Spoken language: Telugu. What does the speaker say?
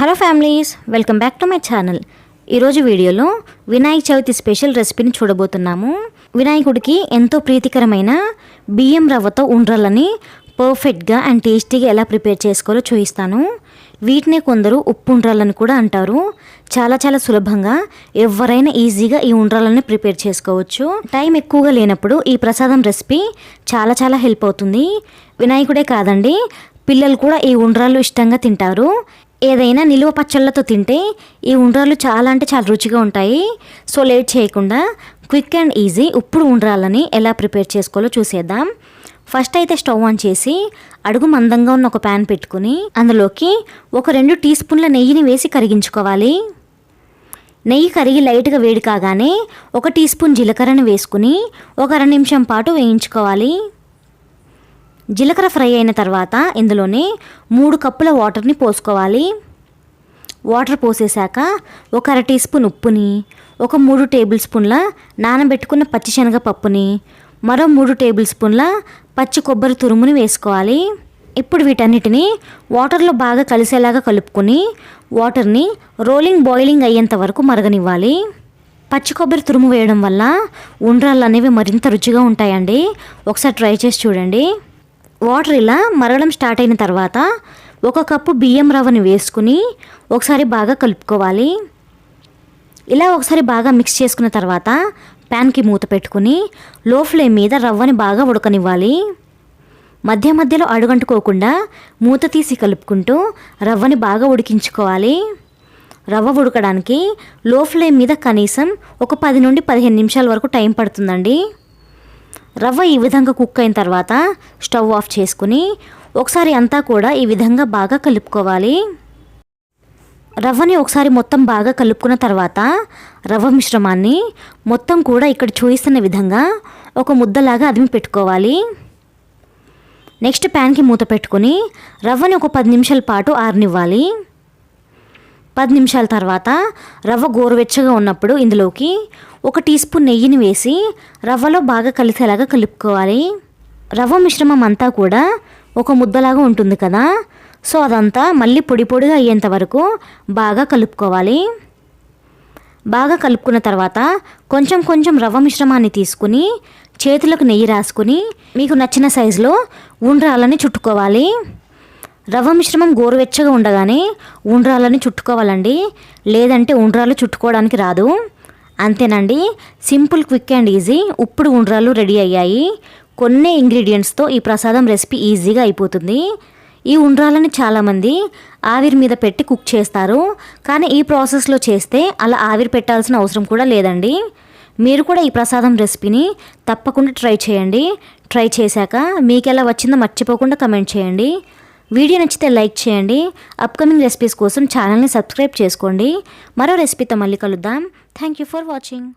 Hello families welcome back to my channel ఈరోజు వీడియోలో వినాయక చవితి స్పెషల్ రెసిపీని చూడబోతున్నాము. వినాయకుడికి ఎంతో ప్రీతికరమైన బియ్యం రవ్వతో ఉండ్రలని పర్ఫెక్ట్గా అండ్ టేస్టీగా ఎలా ప్రిపేర్ చేసుకోవాలో చూపిస్తాను. వీటినే కొందరు ఉప్పు ఉండ్రాలని కూడా అంటారు. చాలా చాలా సులభంగా ఎవరైనా ఈజీగా ఈ ఉండ్రాలని ప్రిపేర్ చేసుకోవచ్చు. టైం ఎక్కువగా లేనప్పుడు ఈ ప్రసాదం రెసిపీ చాలా చాలా హెల్ప్ అవుతుంది. వినాయకుడే కాదండి పిల్లలు కూడా ఈ ఉండ్రాలు ఇష్టంగా తింటారు. ఏదైనా నిలువ పచ్చళ్ళతో తింటే ఈ ఉండ్రాలు చాలా అంటే చాలా రుచిగా ఉంటాయి. సో లేట్ చేయకుండా క్విక్ అండ్ ఈజీ ఉప్పుడు ఉండ్రాలని ఎలా ప్రిపేర్ చేసుకోవాలో చూసేద్దాం. ఫస్ట్ అయితే స్టవ్ ఆన్ చేసి అడుగు మందంగా ఉన్న ఒక ప్యాన్ పెట్టుకుని అందులోకి ఒక రెండు టీ స్పూన్ల నెయ్యిని వేసి కరిగించుకోవాలి. నెయ్యి కరిగి లైట్గా వేడి కాగానే ఒక టీ స్పూన్ జీలకర్రను వేసుకుని ఒక అర నిమిషం పాటు వేయించుకోవాలి. జీలకర్ర ఫ్రై అయిన తర్వాత ఇందులోనే మూడు కప్పుల వాటర్ని పోసుకోవాలి. వాటర్ పోసేసాక ఒక అర టీ స్పూన్ ఉప్పుని ఒక మూడు టేబుల్ స్పూన్ల నానబెట్టుకున్న పచ్చిశనగ పప్పుని మరో మూడు టేబుల్ స్పూన్ల పచ్చి కొబ్బరి తురుముని వేసుకోవాలి. ఇప్పుడు వీటన్నిటిని వాటర్లో బాగా కలిసేలాగా కలుపుకొని వాటర్ని రోలింగ్ బాయిలింగ్ అయ్యేంత వరకు మరగనివ్వాలి. పచ్చి కొబ్బరి తురుము వేయడం వల్ల ఉండ్రాళ్ళు అనేవి మరింత రుచిగా ఉంటాయండి. ఒకసారి ట్రై చేసి చూడండి. వాటర్ ఇలా మరగడం స్టార్ట్ అయిన తర్వాత ఒక కప్పు బియ్యం రవ్వని వేసుకుని ఒకసారి బాగా కలుపుకోవాలి. ఇలా ఒకసారి బాగా మిక్స్ చేసుకున్న తర్వాత ప్యాన్కి మూత పెట్టుకుని లో ఫ్లేమ్ మీద రవ్వని బాగా ఉడకనివ్వాలి. మధ్య మధ్యలో అడుగంటుకోకుండా మూత తీసి కలుపుకుంటూ రవ్వని బాగా ఉడికించుకోవాలి. రవ్వ ఉడకడానికి లో ఫ్లేమ్ మీద కనీసం ఒక పది నుండి పదిహేను నిమిషాల వరకు టైం పడుతుందండి. రవ్వ ఈ విధంగా కుక్ అయిన తర్వాత స్టవ్ ఆఫ్ చేసుకుని ఒకసారి అంతా కూడా ఈ విధంగా బాగా కలుపుకోవాలి. రవ్వని ఒకసారి మొత్తం బాగా కలుపుకున్న తర్వాత రవ్వ మిశ్రమాన్ని మొత్తం కూడా ఇక్కడ చూపిస్తున్న విధంగా ఒక ముద్దలాగా అదిమి పెట్టుకోవాలి. నెక్స్ట్ ప్యాన్కి మూత పెట్టుకుని రవ్వని ఒక పది నిమిషాల పాటు ఆరనివ్వాలి. పది నిమిషాల తర్వాత రవ్వ గోరువెచ్చగా ఉన్నప్పుడు ఇందులోకి ఒక టీ స్పూన్ నెయ్యిని వేసి రవ్వలో బాగా కలిసేలాగా కలుపుకోవాలి. రవ్వ మిశ్రమం అంతా కూడా ఒక ముద్దలాగా ఉంటుంది కదా? సో అదంతా మళ్ళీ పొడి పొడిగా అయ్యేంత వరకు బాగా కలుపుకోవాలి. బాగా కలుపుకున్న తర్వాత కొంచెం కొంచెం రవ్వ మిశ్రమాన్ని తీసుకుని చేతులకు నెయ్యి రాసుకుని మీకు నచ్చిన సైజులో ఉండ్రాలని చుట్టుకోవాలి. రవ్వ మిశ్రమం గోరువెచ్చగా ఉండగానే ఉండ్రాలని చుట్టుకోవాలండి. లేదంటే ఉండ్రాలు చుట్టుకోవడానికి రాదు. అంతేనండి. Simple quick and easy. ఉప్పుడు ఉండ్రాలు రెడీ అయ్యాయి. కొన్ని ఇంగ్రీడియంట్స్తో ఈ ప్రసాదం రెసిపీ ఈజీగా అయిపోతుంది. ఈ ఉండ్రాలని చాలామంది ఆవిరి మీద పెట్టి కుక్ చేస్తారు. కానీ ఈ ప్రాసెస్లో చేస్తే అలా ఆవిరి పెట్టాల్సిన అవసరం కూడా లేదండి. మీరు కూడా ఈ ప్రసాదం రెసిపీని తప్పకుండా ట్రై చేయండి. ట్రై చేశాక మీకు ఎలా వచ్చిందో మర్చిపోకుండా కమెంట్ చేయండి. వీడియో నచ్చితే లైక్ చేయండి. అప్కమింగ్ రెసిపీస్ కోసం ఛానల్ని సబ్స్క్రైబ్ చేసుకోండి. మరో రెసిపీతో మళ్ళీ కలుద్దాం. Thank you for watching